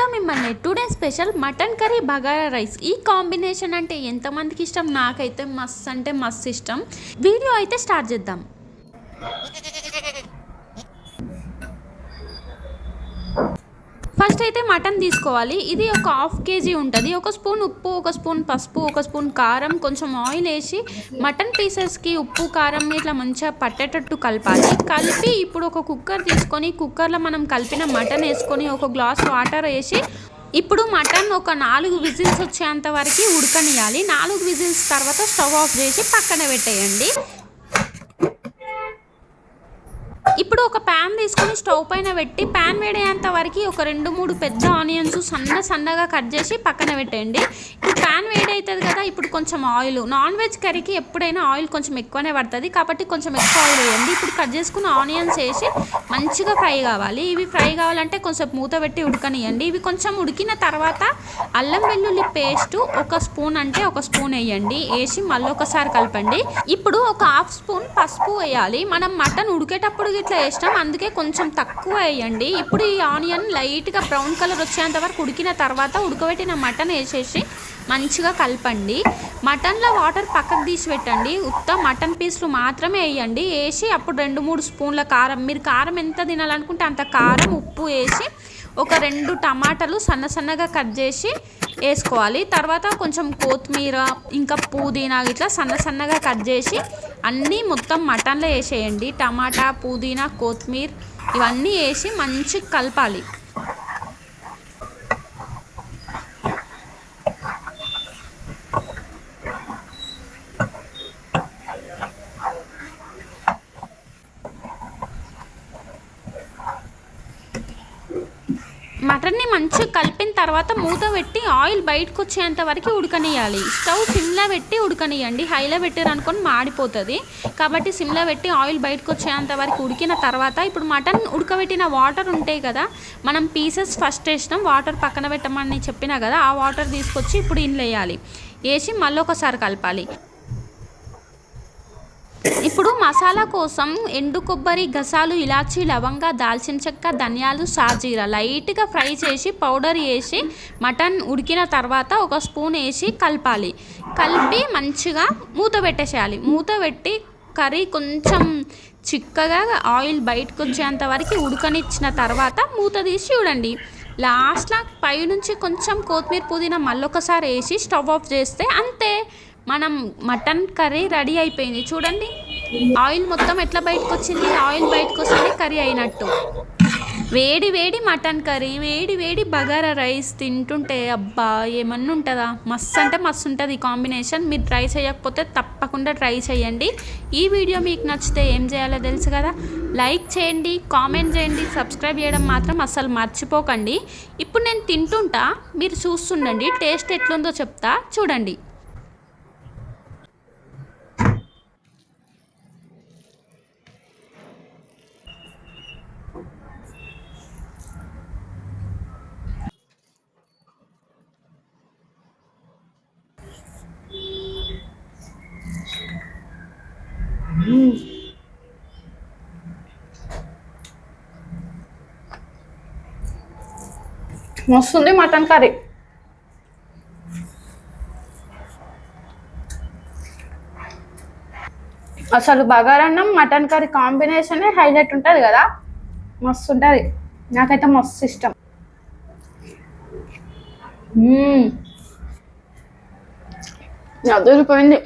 Hello మిమ్మల్ని today special mutton curry bagara rice. ఈ combination అంటే ఎంతమందికి ఇష్టం? నాకైతే మస్త్ అంటే మస్త్ ఇష్టం. వీడియో అయితే స్టార్ట్ చేద్దాం. ఫస్ట్ అయితే మటన్ తీసుకోవాలి. ఇది ఒక హాఫ్ కేజీ ఉంటుంది. ఒక స్పూన్ ఉప్పు ఒక స్పూన్ పసుపు ఒక స్పూన్ కారం కొంచెం ఆయిల్ వేసి మటన్ పీసెస్కి ఉప్పు కారం ఇట్లా మంచిగా పట్టేటట్టు కలపాలి. కలిపి ఇప్పుడు ఒక కుక్కర్ తీసుకొని కుక్కర్లో మనం కలిపిన మటన్ వేసుకొని ఒక గ్లాస్ వాటర్ వేసి ఇప్పుడు మటన్ ఒక నాలుగు విజిల్స్ వచ్చేంత వరకు ఉడకనియాలి. నాలుగు విజిల్స్ తర్వాత స్టవ్ ఆఫ్ చేసి పక్కన పెట్టేయండి. ప్యాన్ తీసుకొని స్టవ్ పైన పెట్టి ప్యాన్ వేడేంత వరకు ఒక రెండు మూడు పెద్ద ఆనియన్స్ సన్న సన్నగా కట్ చేసి పక్కన పెట్టండి ఇప్పుడు ప్యాన్ వేడవుతుంది కదా ఇప్పుడు కొంచెం ఆయిల్. నాన్ వెజ్ కర్రీకి ఎప్పుడైనా ఆయిల్ కొంచెం ఎక్కువనే పడుతుంది కాబట్టి కొంచెం ఎక్కువ ఆయిల్ వేయండి. ఇప్పుడు కట్ చేసుకున్న ఆనియన్స్ వేసి మంచిగా ఫ్రై కావాలి. ఇవి ఫ్రై కావాలంటే కొంచెం మూత పెట్టి ఉడకనియండి ఇవి కొంచెం ఉడికిన తర్వాత అల్లం వెల్లుల్లి పేస్ట్ ఒక స్పూన్ అంటే ఒక స్పూన్ వేయండి. వేసి మళ్ళీ ఒకసారి కలపండి. ఇప్పుడు ఒక హాఫ్ స్పూన్ పసుపు వేయాలి. మనం మటన్ ఉడికేటప్పుడు ఇట్లా వేసినాం అందుకే కొంచెం తక్కువ వేయండి. ఇప్పుడు ఈ ఆనియన్ లైట్గా బ్రౌన్ కలర్ వచ్చేంత వరకు ఉడికిన తర్వాత ఉడకబెట్టిన మటన్ వేసేసి మంచిగా కలపండి. మటన్లో వాటర్ పక్కకు తీసి పెట్టండి. ఉత్త మటన్ పీస్లు మాత్రమే వేయండి. వేసి అప్పుడు రెండు మూడు స్పూన్ల కారం. మీరు కారం ఎంత తినాలనుకుంటే అంత కారం ఉప్పు వేసి ఒక రెండు టమాటాలు సన్న సన్నగా కట్ చేసి వేసుకోవాలి. తర్వాత కొంచెం కొత్తిమీర ఇంకా పుదీనా ఇట్లా సన్న సన్నగా కట్ చేసి అన్నీ మొత్తం మటన్లో వేసేయండి. టమాటా పుదీనా కొత్తిమీర ఇవన్నీ వేసి మంచిగా కలపాలి. మటన్ని మంచిగా కలిపిన తర్వాత మూత పెట్టి ఆయిల్ బయటకు వచ్చేంత వరకు ఉడకనియాలి స్టవ్ సిమ్లో పెట్టి ఉడకనియండి హైలో పెట్టారనుకొని మాడిపోతుంది. కాబట్టి సిమ్లో పెట్టి ఆయిల్ బయటకు వచ్చేంత వరకు ఉడికిన తర్వాత ఇప్పుడు మటన్ ఉడకబెట్టిన వాటర్ ఉంటాయి కదా మనం పీసెస్ ఫస్ట్ వేసినాం వాటర్ పక్కన పెట్టమని చెప్పినా కదా ఆ వాటర్ తీసుకొచ్చి ఇప్పుడు ఇన్లేయాలి వేయాలి వేసి మళ్ళీ ఒకసారి కలపాలి. ఇప్పుడు మసాలా కోసం ఎండు కొబ్బరి గసాలు ఇలాచి లవంగ దాల్చిన చెక్క ధనియాలు సాజీరా లైట్గా ఫ్రై చేసి పౌడర్ వేసి మటన్ ఉడికిన తర్వాత ఒక స్పూన్ వేసి కలపాలి. కలిపి మంచిగా మూత పెట్టేసేయాలి. మూత పెట్టి కర్రీ కొంచెం చిక్కగా ఆయిల్ బయటకు వచ్చేంత వరకు ఉడకనిచ్చిన తర్వాత మూత తీసి చూడండి. లాస్ట్లో పైనుంచి కొంచెం కొత్తిమీర పుదీనా మళ్ళొకసారి వేసి స్టవ్ ఆఫ్ చేస్తే అంతే. మనం మటన్ కర్రీ రెడీ అయిపోయింది. చూడండి ఆయిల్ మొత్తం ఎట్లా బయటకు వచ్చింది ఆయిల్ బయటకు వస్తుంది కర్రీ అయినట్టు. వేడి వేడి మటన్ కర్రీ వేడి వేడి బగారా రైస్ తింటుంటే అబ్బా ఏమన్నా ఉంటుందా? మస్తు అంటే మస్తు ఉంటుంది ఈ కాంబినేషన్. మీరు ట్రై చేయకపోతే తప్పకుండా ట్రై చేయండి. ఈ వీడియో మీకు నచ్చితే ఏం చేయాలో తెలుసు కదా? లైక్ చేయండి కామెంట్ చేయండి సబ్స్క్రైబ్ చేయడం మాత్రం అస్సలు మర్చిపోకండి. ఇప్పుడు నేను తింటుంటా మీరు చూస్తుండండి టేస్ట్ ఎట్లుందో చెప్తా. చూడండి. మస్తుంది మటన్ కర్రీ. అసలు బగారన్నం మటన్ కర్రీ కాంబినేషనే హైలైట్ ఉంటుంది కదా? మస్తు ఉంటుంది నాకైతే మస్తు ఇష్టం. అదిరిపోయింది